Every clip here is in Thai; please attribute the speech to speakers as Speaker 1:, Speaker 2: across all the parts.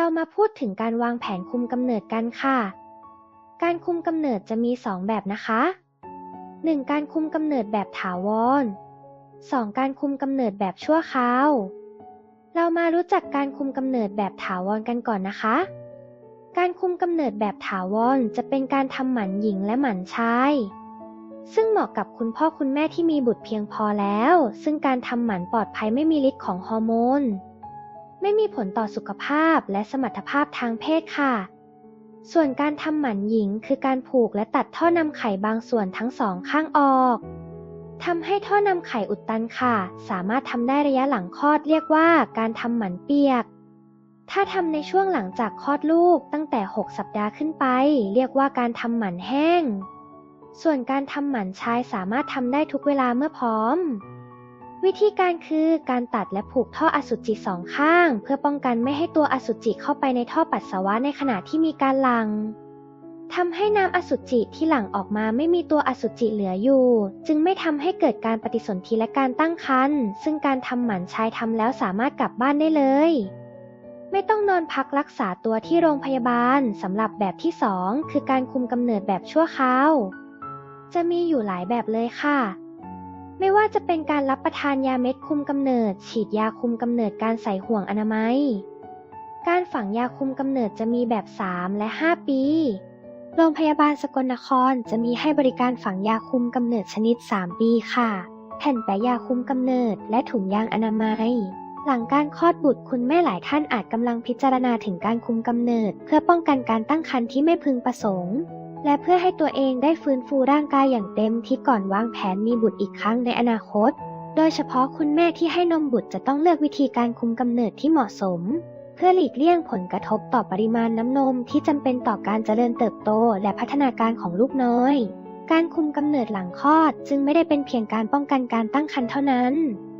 Speaker 1: เรามาพูดถึงการวางแผนคุมกำเนิดกันค่ะ การคุมกำเนิดจะมี 2 แบบนะคะ 1. การคุมกำเนิดแบบถาวร 2. การคุมกำเนิดแบบชั่วคราว เรามารู้จักการคุมกำเนิดแบบถาวรกันก่อนนะคะ การคุมกำเนิดแบบถาวรจะเป็นการทำหมันหญิงและหมันชายซึ่งเหมาะกับคุณพ่อคุณแม่ที่มีบุตรเพียงพอแล้ว ซึ่งการทำหมันปลอดภัยไม่มีฤทธิ์ของฮอร์โมน ไม่มีผลต่อสุขภาพและสมรรถภาพทางเพศค่ะ ส่วนการทำหมันหญิงคือการผูกและตัดท่อนำไข่บางส่วนทั้งสองข้างออกทำให้ท่อนำไข่อุดตันค่ะ สามารถทำได้ระยะหลังคลอดเรียกว่าการทำหมันเปียก ถ้าทำในช่วงหลังจากคลอดลูกตั้งแต่ 6 สัปดาห์ขึ้นไป เรียกว่าการทำหมันแห้ง ส่วนการทำหมันชายสามารถทำได้ทุกเวลาเมื่อพร้อม วิธีการคือการตัดและผูกท่ออสุจิสองข้าง เพื่อป้องกันไม่ให้ตัวอสุจิเข้าไปในท่อปัสสาวะในขณะที่มีการหลังทำให้น้ำอสุจิที่หลั่งออกมาไม่มีตัวอสุจิเหลืออยู่ จึงไม่ทำให้เกิดการปฏิสนธิและการตั้งครรภ์ซึ่งการทำหมันชายทำแล้วสามารถกลับบ้านได้เลย ไม่ต้องนอนพักรักษาตัวที่โรงพยาบาลสำหรับแบบที่2คือการคุมกำเนิดแบบชั่วคราว จะมีอยู่หลายแบบเลยค่ะ ไม่ว่าจะเป็นการรับประทานยาเม็ดคุมกำเนิด ฉีดยาคุมกำเนิดการใส่ห่วงอนามัย การฝังยาคุมกำเนิดจะมีแบบ 3 และ 5 ปี โรงพยาบาลสกลนครจะมีให้บริการฝังยาคุมกำเนิดชนิด 3 ปีค่ะ แผ่นแปะยาคุมกำเนิดและถุงยางอนามัย หลังการคลอดบุตรคุณแม่หลายท่านอาจกำลังพิจารณาถึงการคุมกำเนิด เพื่อป้องกันการตั้งครรภ์ที่ไม่พึงประสงค์ และเพื่อให้ตัวเองได้ฟื้นฟูร่างกายอย่างเต็มที่ก่อนวางแผนมีบุตรอีกครั้งในอนาคต โดยเฉพาะคุณแม่ที่ให้นมบุตรจะต้องเลือกวิธีการคุมกำเนิดที่เหมาะสม เพื่อหลีกเลี่ยงผลกระทบต่อปริมาณน้ำนมที่จำเป็นต่อการเจริญเติบโตและพัฒนาการของลูกน้อย การคุมกำเนิดหลังคลอดจึงไม่ได้เป็นเพียงการป้องกันการตั้งครรภ์เท่านั้น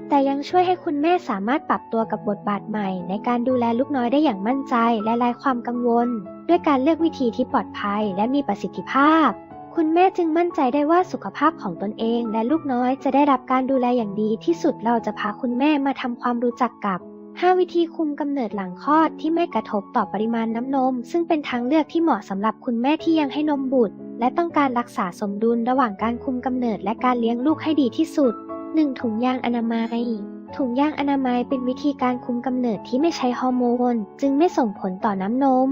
Speaker 1: แต่ยังช่วยให้คุณแม่สามารถปรับตัวกับบทบาทใหม่ ในการดูแลลูกน้อยได้อย่างมั่นใจและไร้ความกังวล ด้วยการเลือกวิธีที่ปลอดภัยและมีประสิทธิภาพ คุณแม่จึงมั่นใจได้ว่าสุขภาพของตนเองและลูกน้อยจะได้รับการดูแลอย่างดีที่สุดเราจะพาคุณแม่มาทำความรู้จักกับ 5 วิธีคุมกำเนิดหลังคลอดที่ไม่กระทบต่อปริมาณน้ำนม ซึ่งเป็นทางเลือกที่เหมาะสำหรับคุณแม่ที่ยังให้นมบุตร และต้องการรักษาสมดุลระหว่างการคุมกำเนิดและการเลี้ยงลูกให้ดีที่สุด 1. ถุงยางอนามัย ถุงยางอนามัยเป็นวิธีการคุมกำเนิดที่ไม่ใช้ฮอร์โมน จึงไม่ส่งผลต่อน้ำนม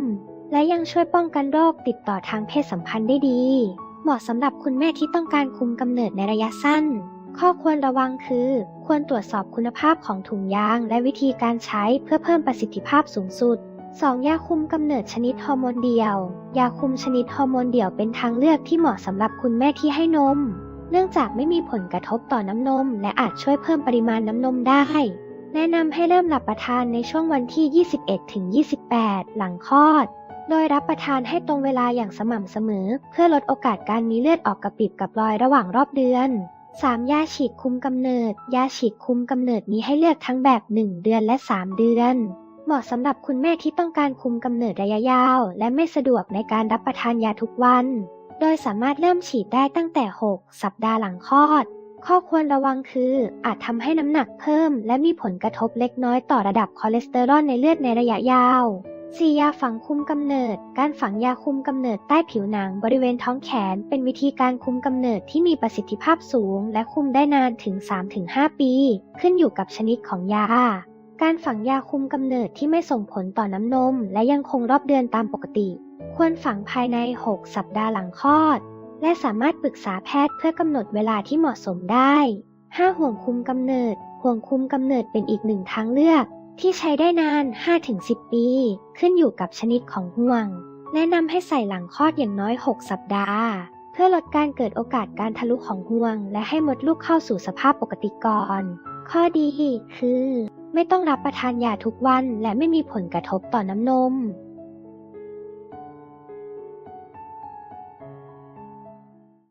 Speaker 1: และยังช่วยป้องกันโรคติดต่อทางเพศสัมพันธ์ได้ดี เหมาะสำหรับคุณแม่ที่ต้องการคุมกำเนิดในระยะสั้น ข้อควรระวังคือ ควรตรวจสอบคุณภาพของถุงยางและวิธีการใช้เพื่อเพิ่มประสิทธิภาพสูงสุด 2. ยาคุมกำเนิดชนิดฮอร์โมนเดี่ยว ยาคุมชนิดฮอร์โมนเดี่ยวเป็นทางเลือกที่เหมาะสำหรับคุณแม่ที่ให้นม เนื่องจากไม่มีผลกระทบต่อน้ำนม และอาจช่วยเพิ่มปริมาณน้ำนมได้ แนะนำให้เริ่มรับประทานในช่วงวันที่ 21ถึง28 หลังคลอด โดยรับประทานให้ตรงเวลาอย่างสม่ำเสมอ เพื่อลดโอกาสการมีเลือดออกกระปิบกับรอยระหว่างรอบเดือน 3. ยาฉีดคุมกำเนิด ยาฉีดคุมกำเนิดมีให้เลือกทั้งแบบ 1 เดือนและ 3 เดือน เหมาะสำหรับคุณแม่ที่ต้องการคุมกำเนิดระยะยาว และไม่สะดวกในการรับประทานยาทุกวัน โดยสามารถเริ่มฉีดได้ตั้งแต่ 6 สัปดาห์หลังคลอด ข้อควรระวังคือ อาจทำให้น้ำหนักเพิ่ม และมีผลกระทบเล็กน้อยต่อระดับคอเลสเตอรอลในเลือดในระยะยาว 4. ยาฝังคุมกำเนิด การฝังยาคุมกำเนิดใต้ผิวหนังบริเวณท้องแขน เป็นวิธีการคุมกำเนิดที่มีประสิทธิภาพสูง และคุมได้นานถึง 3-5 ปี ขึ้นอยู่กับชนิดของยา การฝังยาคุมกำเนิดที่ไม่ส่งผลต่อน้ำนม และยังคงรอบเดือนตามปกติ ควรฝังภายใน 6 สัปดาห์หลังคลอด และสามารถปรึกษาแพทย์เพื่อกำหนดเวลาที่เหมาะสมได้ 5. ห่วงคุมกำเนิด ห่วงคุมกำเนิดเป็นอีกหนึ่งทางเลือก ที่ใช้ได้นาน 5-10 ปี ขึ้นอยู่กับชนิดของห่วง แนะนำให้ใส่หลังคลอดอย่างน้อย 6 สัปดาห์ เพื่อลดการเกิดโอกาสการทะลุของห่วง และให้มดลูกเข้าสู่สภาพปกติก่อน ข้อดีคือ ไม่ต้องรับประทานยาทุกวันและไม่มีผลกระทบต่อน้ำนม